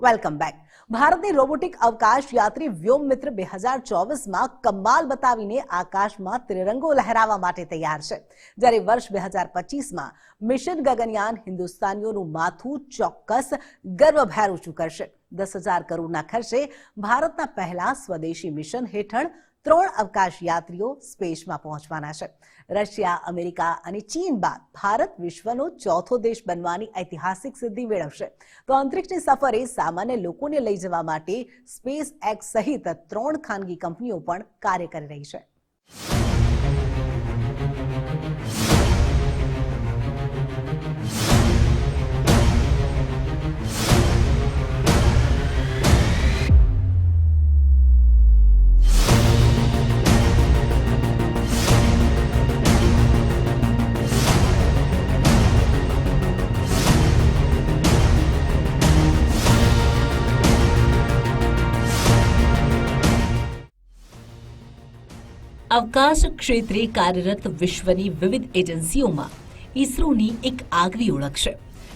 Welcome back ભારતની robotic અવકાશ યાત્રી વ્યોમ મિત્ર બે હજાર ચોવીસમાં કમાલ બતાવીને આકાશમાં ત્રિરંગો લહેરાવવા માટે તૈયાર છે. જ્યારે વર્ષ બે હજાર પચીસમાં મિશન ગગનયાન હિન્દુસ્તાનીઓનું માથું ચોક્કસ ગર્વભેર ઊંચું કરશે. દસ હજાર કરોડના ખર્ચે ભારતના પહેલા સ્વદેશી મિશન હેઠળ ત્રણ અવકાશ યાત્રીઓ સ્પેસમાં પહોંચવાના છે. રશિયા, અમેરિકા અને ચીન બાદ ભારત વિશ્વનો ચોથો દેશ બનવાની ઐતિહાસિક સિદ્ધિ મેળવશે. તો અંતરિક્ષની સફરે સામાન્ય લોકોને લઈ જવા માટે સ્પેસ એક્સ સહિત ત્રણ ખાનગી કંપનીઓ પણ કાર્ય કરી રહી છે. અવકાશ ક્ષેત્રે કાર્યરત વિશ્વની વિવિધ એજન્સીઓમાં ઇસરોની એક આગવી ઓળખ છે.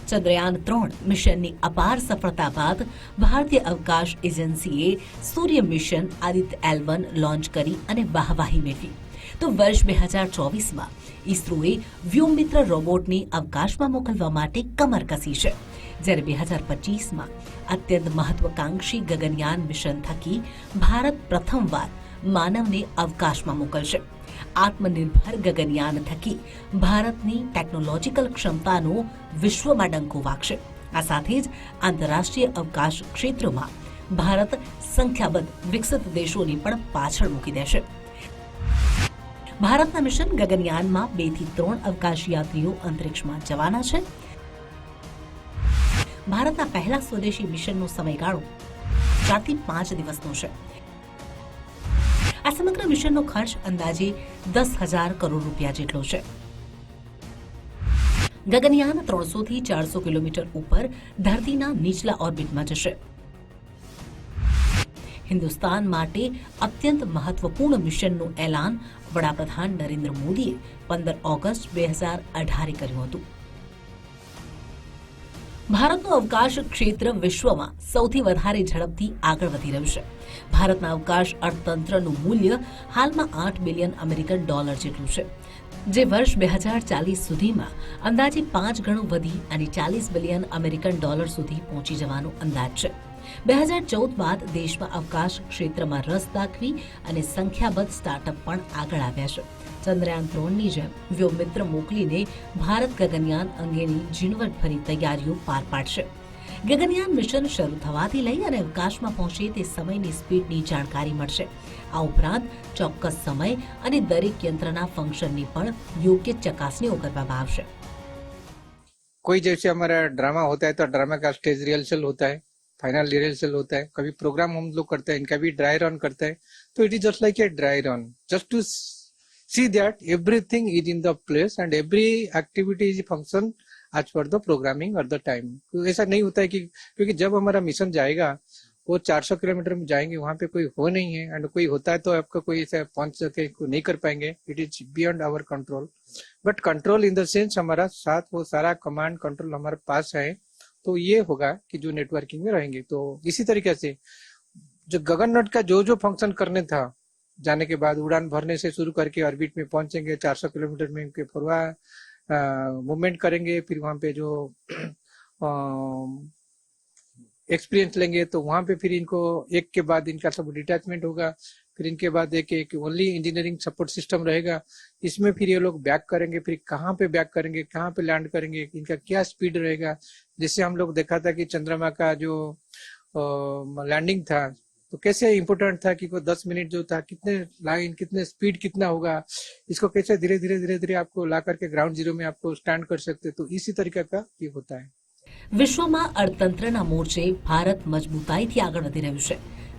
ચંદ્રયાન ત્રણ મિશનની અપાર સફળતા બાદ ભારતીય અવકાશ એજન્સીએ સૂર્ય mission Aditya L one launch કરી અને વાહવાહી મેળવી. તો વર્ષ બે હજાર ચોવીસમાં ઇસરોએ વ્યોમમિત્ર રોબોટને અવકાશમાં મોકલવા માટે કમર કસી છે. જ્યારે બે હજાર પચીસમાં અત્યંત મહત્વાકાંક્ષી ગગનયાન મિશન થકી ભારત પ્રથમવાર માનવને અવકાશમાં મોકલશે. આત્મનિર્ભર ગગનયાન થકી ભારતની ટેકનોલોજીકલ ક્ષમતાનો વિશ્વમાં ડંકો વાગશે. આ સાથે જ આંતરરાષ્ટ્રીય અવકાશ ક્ષેત્રમાં ભારત સંખ્યાબંધ વિકસિત દેશોની પણ પાછળ મૂકી દેશે. ભારતના મિશન ગગનયાનમાં બેથી ત્રણ અવકાશ યાત્રીઓ અંતરિક્ષમાં જવાના છે. ભારતના પહેલા સ્વદેશી મિશનનો સમયગાળો ચારથી પાંચ દિવસનો છે. આ સમગ્ર મિશનનો ખર્ચ અંદાજે દસ હજાર કરોડ રૂપિયા જેટલો છે. ગગનયાન ત્રણસો થી ચારસો કિલોમીટર ઉપર ધરતીના નીચલા ઓર્બિટમાં જશે. હિન્દુસ્તાન માટે અત્યંત મહત્વપૂર્ણ મિશનનું એલાન વડાપ્રધાન નરેન્દ્ર મોદીએ પંદર ઓગસ્ટ બે હજાર અઢારે કર્યું હતું. ભારતનું અવકાશ ક્ષેત્ર વિશ્વમાં સૌથી વધારે ઝડપથી આગળ વધી રહ્યું છે. ભારતના અવકાશ અર્થતંત્રનું મૂલ્ય હાલમાં આઠ બિલિયન અમેરિકન ડોલર જેટલું છે. જે વર્ષ બે હજાર ચાલીસ સુધીમાં અંદાજે પાંચ ગણું વધી અને ચાલીસ બિલિયન અમેરિકન ડોલર સુધી પહોંચી જવાનો અંદાજ છે. બે હજાર ચૌદ બાદ દેશમાં અવકાશ ક્ષેત્રમાં રસ દાખવી અને સંખ્યાબંધ સ્ટાર્ટઅપ પણ આગળ આવ્યા છે. ચંદ્રયાન ત્રણની જેમ વ્યોમિત્ર મોકલીને ભારત ગગનયાન અંગેની ઝીણવટભરી તૈયારીઓ પાર પાડશે. ગગનયાન મિશન શરૂ થવાથી લઈ અને અવકાશમાં પહોંચે તે સમયની સ્પીડની જાણકારી મળશે. આ ઉપરાંત ચોક્કસ સમય અને દરેક યંત્રના ફંક્શનની પણ યોગ્ય ચકાસણીઓ કરવામાં આવશે. કોઈ જૈસે અમારા ડ્રામા હોતા હે તો ડ્રામા કા સ્ટેજ રિહર્સલ હોતા હે फाइनल रिहर्सल होता है, कभी प्रोग्राम हम लोग करते हैं, इनका भी ड्राई रन करते हैं तो it is just like a dry run just to see that everything is in the place and every activity is function as per the programming at the time. तो ऐसा नहीं होता है कि, क्योंकि जब हमारा मिशन जाएगा, वो 400 किलोमीटर में जाएँगे, वहाँ पे कोई हो नहीं है एंड कोई होता है तो आपका कोई ऐसा पहुँच सके को नहीं कर पाएँगे it is beyond our control but control in the sense हमारा साथ वो सारा कमांड कंट्रोल हमारे पास है तो ये होगा कि जो नेटवर्किंग में रहेंगे। तो इसी तरीके से जो गगन नट का जो जो फ़ंक्शन करने था, जाने के बाद उड़ान भरने से शुरू करके ऑर्बिट में पहुँचेंगे 400 किलोमीटर में इनके फरवा मूवमेंट करेंगे, फिर वहाँ पे जो एक्सपीरियंस लेंगे तो वहाँ पे फिर इनको एक के बाद इनका सब डिटैचमेंट होगा। फिर इनके बाद एक एक ओनली इंजीनियरिंग सपोर्ट सिस्टम रहेगा इसमें फिर ये लोग बैक करेंगे फिर कहाँ पे बैक करेंगे कहाँ पे लैंड करेंगे इनका क्या स्पीड रहेगा जैसे हम लोग देखा था कि चंद्रमा का जो लैंडिंग था तो कैसे इम्पोर्टेंट था कि वो दस मिनट जो था कितने लाइन कितने स्पीड कितना होगा इसको कैसे धीरे धीरे धीरे धीरे आपको ला करके ग्राउंड जीरो में आपको स्टैंड कर सकते तो इसी तरीके का ये होता है વિશ્વમાં અર્થતંત્રના મોરચે ભારત મજબૂતાઈથી આગળ વધી રહ્યું છે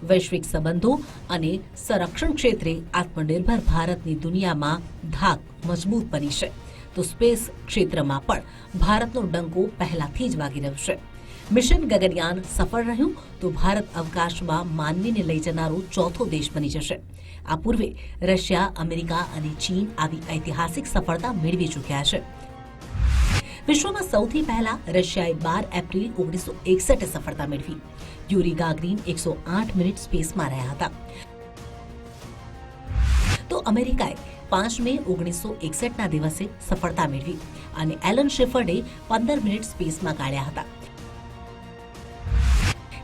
વૈશ્વિક સંબંધો અને સંરક્ષણ ક્ષેત્રે આત્મનિર્ભર ભારતની દુનિયામાં ધાક મજબૂત બની છે. તો સ્પેસ ક્ષેત્રમાં પણ ભારતનો ડંકો પહેલાથી જ વાગી રહ્યો છે. મિશન ગગનયાન સફળ રહ્યું તો ભારત અવકાશમાં માનવીને લઈ જનારો ચોથો દેશ બની જશે. આ પૂર્વે રશિયા, અમેરિકા અને ચીન આવી ઐતિહાસિક સફળતા મેળવી ચૂક્યા છે. વિશ્વમાં સૌથી પહેલા રશિયાએ બાર એપ્રિલ ઓગણીસો એકસઠે સફળતા મેળવી. યુરી ગાગરીન એકસો આઠ મિનિટ સ્પેસમાં રહ્યા હતા. તો અમેરિકાએ પાંચ મે ઓગણીસો એકસઠના દિવસે સફળતા મેળવી અને એલન શેફર્ડે પંદર મિનિટ સ્પેસમાં કાઢ્યા હતા.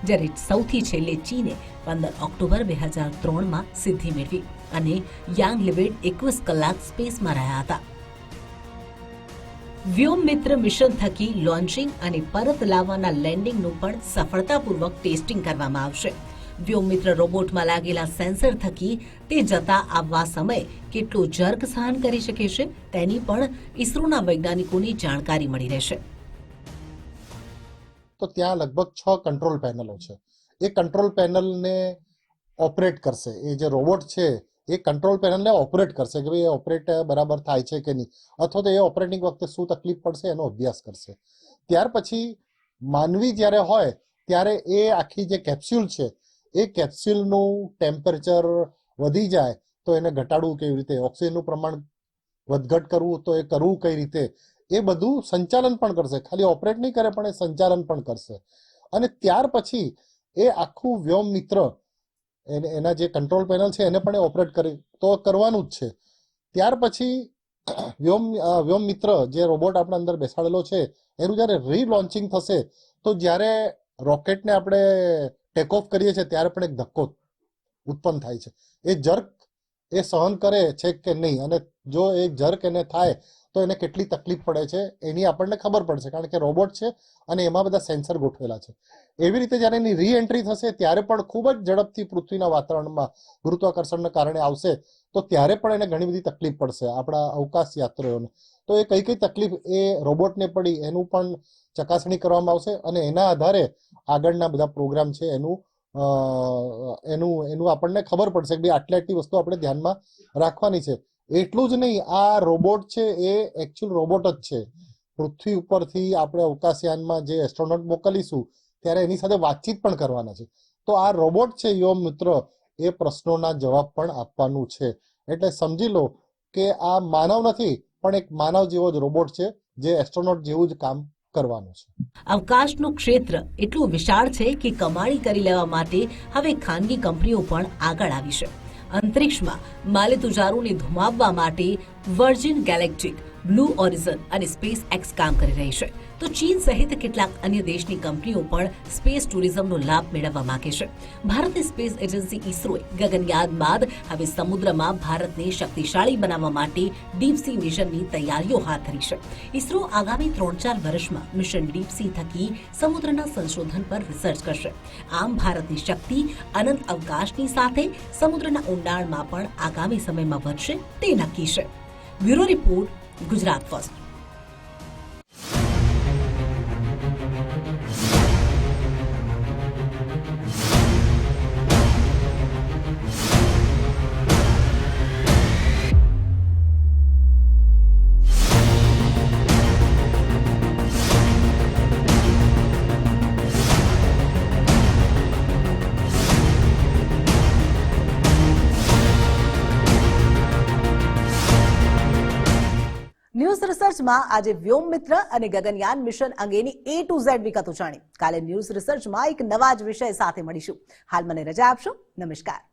જ્યારે સૌથી છેલ્લે ચીને પંદર ઓક્ટોબર બે હજાર ત્રણમાં સિદ્ધિ મેળવી અને યાંગ લિબેટ એકવીસ કલાક સ્પેસમાં રહ્યા હતા. વ્યોમ મિત્ર મિશન થકી લોન્ચિંગ અને પરત લાવવાના લેન્ડિંગનું પણ સફળતાપૂર્વક ટેસ્ટિંગ કરવામાં આવશે. વ્યોમ મિત્ર રોબોટમાં લાગેલા સેન્સર થકી તે જતા આવવા સમયે કેટલો જર્ક સહન કરી શકે છે તેની પણ ઇસરોના વૈજ્ઞાનિકોની જાણકારી મળી રહેશે. તો ત્યાં લગભગ છ કંટ્રોલ પેનલો છે. એ કંટ્રોલ પેનલને ઓપરેટ કરશે. એ જે રોબોટ છે એ કંટ્રોલ પેનલને ઓપરેટ કરશે કે ભાઈ એ ઓપરેટ બરાબર થાય છે કે નહીં? અથવા તો એ ઓપરેટિંગ વખતે શું તકલીફ પડશે એનો અભ્યાસ કરશે. ત્યાર પછી માનવી જ્યારે હોય, ત્યારે એ આખી જે કેપ્સ્યુલ છે, એ કેપ્સ્યુલનું ટેમ્પરેચર વધી જાય તો એને ઘટાડવું કેવી રીતે? ઓક્સિજનનું પ્રમાણ વધઘટ કરવું તો એ કરવું કઈ રીતે? એ બધું સંચાલન પણ કરશે. ખાલી ઓપરેટ નહીં કરે પણ એ સંચાલન પણ કરશે. અને ત્યાર પછી એ આખું વ્યોમ મિત્ર એને- એના જે કંટ્રોલ પેનલ છે એને પણ ઓપરેટ કરી, તો કરવાનું જ છે. ત્યાર પછી વ્યોમ વ્યોમ મિત્ર જે રોબોટ આપણા અંદર બેસાડેલો છે, એનું જ્યારે રીલોન્ચિંગ થશે, તો જ્યારે રોકેટને આપણે ટેક ઓફ કરીએ છીએ, ત્યારે પણ એક ધક્કો ઉત્પન્ન થાય છે. એ જર્ક એ સહન કરે છે કે નહીં? અને જો એ જર્ક એને થાય તો એને કેટલી તકલીફ પડે છે એની આપણને ખબર પડશે કારણ કે રોબોટ છે અને એમાં બધા સેન્સર ગોઠવેલા છે. એવી રીતે જ્યારે એની રી એન્ટ્રી થશે ત્યારે પણ ખૂબ જ ઝડપથી પૃથ્વીના વાતાવરણમાં ગુરુત્વાકર્ષણના કારણે આવશે તો ત્યારે પણ એને ઘણી બધી તકલીફ પડશે આપણા અવકાશ યાત્રીઓને. તો એ કઈ કઈ તકલીફ એ રોબોટને પડી એનું પણ ચકાસણી કરવામાં આવશે અને એના આધારે આગળના બધા પ્રોગ્રામ છે એનું એનું એનું આપણને ખબર પડશે કે ભાઈ આટલી આટલી વસ્તુ આપણે ધ્યાનમાં રાખવાની છે. એટલું જ નહીં, આ રોબોટ છે એ એકચ્યુઅલ રોબોટ જ છે. પૃથ્વી ઉપરથી આપણે અવકાશયાનમાં જે એસ્ટ્રોનોટ મોકલીશું, ત્યારે એની સાથે વાતચીત પણ કરવાના છે. તો આ રોબોટ છે યો મિત્ર, એ પ્રશ્નોના જવાબ પણ આપવાનું છે. એટલે સમજી લો કે આ માનવ નથી, પણ એક માનવ જેવો જ રોબોટ છે, જે એસ્ટ્રોનોટ જેવું જ કામ કરવાનું છે. અવકાશનું ક્ષેત્ર એટલું વિશાળ છે કે કમાણી કરી લેવા માટે હવે ખાનગી કંપનીઓ પણ આગળ આવી છે. અંતરિક્ષમાં માલેતુજારોને ધુમાવવા માટે વર્જિન ગેલેક્ટિક બ્લુ ઓરિઝન અને સ્પેસ એક્સ કામ કરી રહી છે. તો ચીન સહિત કેટલાક અન્ય દેશની કંપનીઓ પણ સ્પેસ ટુરિઝમનો લાભ મેળવવા માંગે છે. ભારતની સ્પેસ એજન્સી ઇસરોએ ગગનયાન બાદ હવે સમુદ્રમાં ભારતને શક્તિશાળી બનાવવા માટે ડીપસી મિશનની તૈયારીઓ હાથ ધરી છે. ઇસરો આગામી ત્રણ ચાર વર્ષમાં મિશન ડીપસી થકી સમુદ્રના સંશોધન પર રિસર્ચ કરશે. આમ ભારતની શક્તિ, અનંત અવકાશની સાથે સમુદ્રના ઊંડાણમાં પણ આગામી સમયમાં વધશે તે નક્કી છે. Bureau report Gujarat first news રિસર્ચમાં આજે વ્યોમ મિત્ર અને ગગનયાન મિશન અંગેની એ ટુ ઝેડ વિગતો જાણી. કાલે ન્યૂઝ રિસર્ચમાં એક નવા જ વિષય સાથે મળીશું. હાલ મને રજા આપશો. નમસ્કાર.